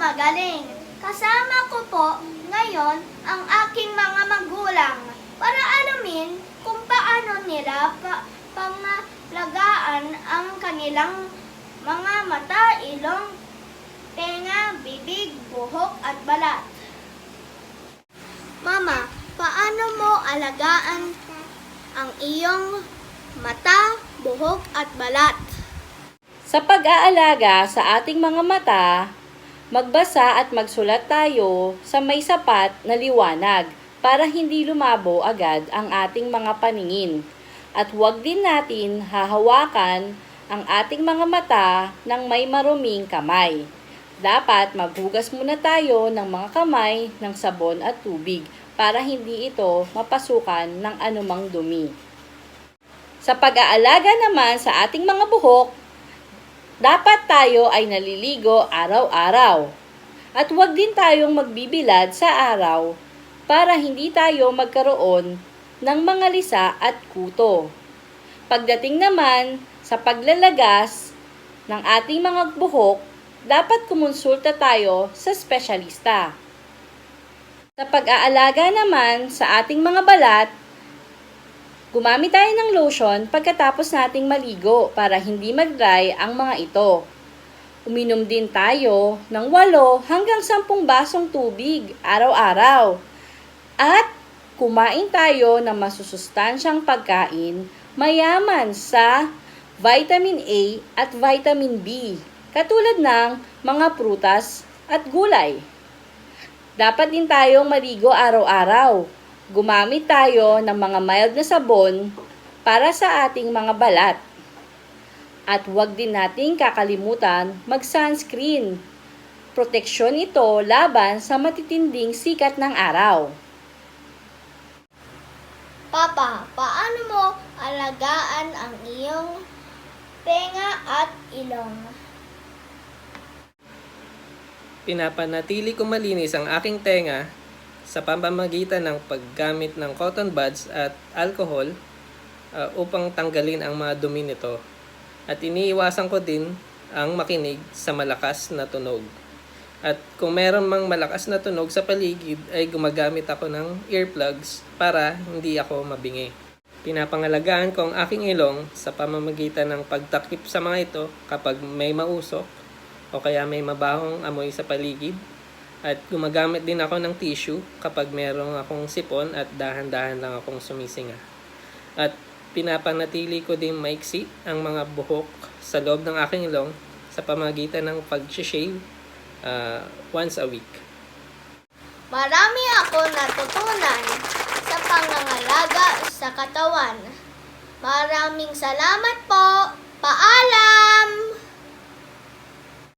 gumagaling. Kasama ko po ngayon ang aking mga magulang para alamin kung paano nila pa pangalagaan ang kanilang mga mata, ilong, tenga, bibig, buhok at balat. Mama, paano mo alagaan ang iyong mata, buhok at balat? Sa pag-aalaga sa ating mga mata, magbasa at magsulat tayo sa may sapat na liwanag para hindi lumabo agad ang ating mga paningin. At huwag din natin hahawakan ang ating mga mata ng may maruming kamay. Dapat maghugas muna tayo ng mga kamay ng sabon at tubig para hindi ito mapasukan ng anumang dumi. Sa pag-aalaga naman sa ating mga buhok, dapat tayo ay naliligo araw-araw. At huwag din tayong magbibilad sa araw para hindi tayo magkaroon ng mga lisa at kuto. Pagdating naman sa paglalagas ng ating mga buhok, dapat kumonsulta tayo sa espesyalista. Sa pag-aalaga naman sa ating mga balat, Gumamit tayo ng lotion pagkatapos nating maligo para hindi mag-dry ang mga ito. Uminom din tayo ng 8 hanggang 10 basong tubig araw-araw. At kumain tayo ng masusustansyang pagkain mayaman sa vitamin A at vitamin B, katulad ng mga prutas at gulay. Dapat din tayong maligo araw-araw gumamit tayo ng mga mild na sabon para sa ating mga balat. At huwag din nating kakalimutan mag-sunscreen. Proteksyon ito laban sa matitinding sikat ng araw. Papa, paano mo alagaan ang iyong tenga at ilong? Pinapanatili ko malinis ang aking tenga sa pamamagitan ng paggamit ng cotton buds at alcohol uh, upang tanggalin ang mga dumi nito. At iniiwasan ko din ang makinig sa malakas na tunog. At kung meron mang malakas na tunog sa paligid ay gumagamit ako ng earplugs para hindi ako mabingi. Pinapangalagaan ko ang aking ilong sa pamamagitan ng pagtakip sa mga ito kapag may mausok o kaya may mabahong amoy sa paligid at gumagamit din ako ng tissue kapag merong akong sipon at dahan-dahan lang akong sumisinga. At pinapanatili ko din maiksi ang mga buhok sa loob ng aking ilong sa pamagitan ng pag-shave uh, once a week. Marami ako natutunan sa pangangalaga sa katawan. Maraming salamat po. Paalam!